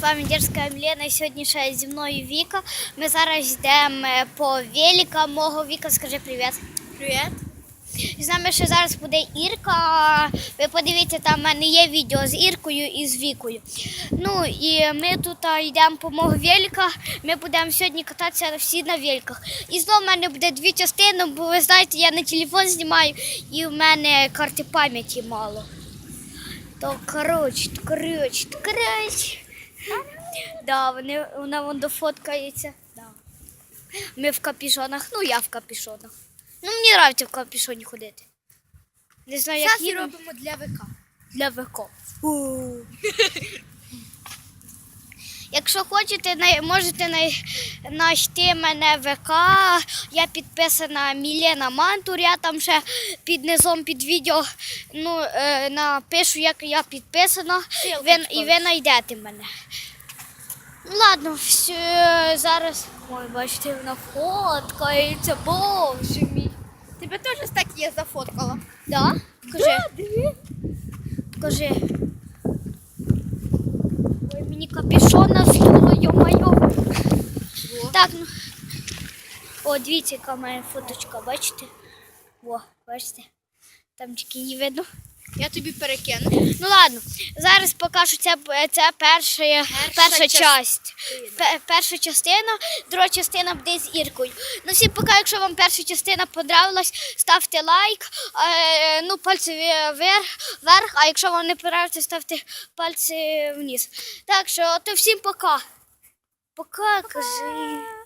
З вами Дерзка Млена, і сьогодні ще зі мною Віка. Ми зараз йдемо е, по велика мого Віка. Скажи привіт. Привіт. І з нами ще зараз буде Ірка. Ви подивіться, там в мене є відео з Іркою і з Вікою. Ну і ми тут йдемо по мого велика. Ми будемо сьогодні кататися всі на великах. І знову в мене буде дві частини, бо ви знаєте, я на телефон знімаю і в мене карти пам'яті мало. То коротше, коротше, коротше. Да, вони, вона вон дофоткається. Да. Ми в капішонах, ну я в капішонах. Ну мені нравиться в капішоні ходити. Не знаю, як Зараз їм робимо для ВК. для ВК. Якщо хочете, можете знайти мене в ВК. Я підписана Мілена Мантур. Я там ще під низом під відео ну, е, напишу, як я підписана. Ви, і ви знайдете мене. Ну ладно, все, зараз. Ой, бачите, вона фоткається, боже мій. Тебе теж так я зафоткала. Да? Кажи. диви. Покажи. Ой, мені капюшона йо-моє. Так, ну. О, дивіться, яка моя фоточка, бачите? О, бачите? Там тільки її видно. Я тобі перекину. Ну ладно, зараз покажу це, це перша, перша, частина. часть. Пе- перша частина, друга частина буде з Іркою. Ну всім пока, якщо вам перша частина понравилась, ставте лайк, е, ну пальці вверх, вверх, а якщо вам не подобається, ставте пальці вниз. Так що, то всім пока. Кажи.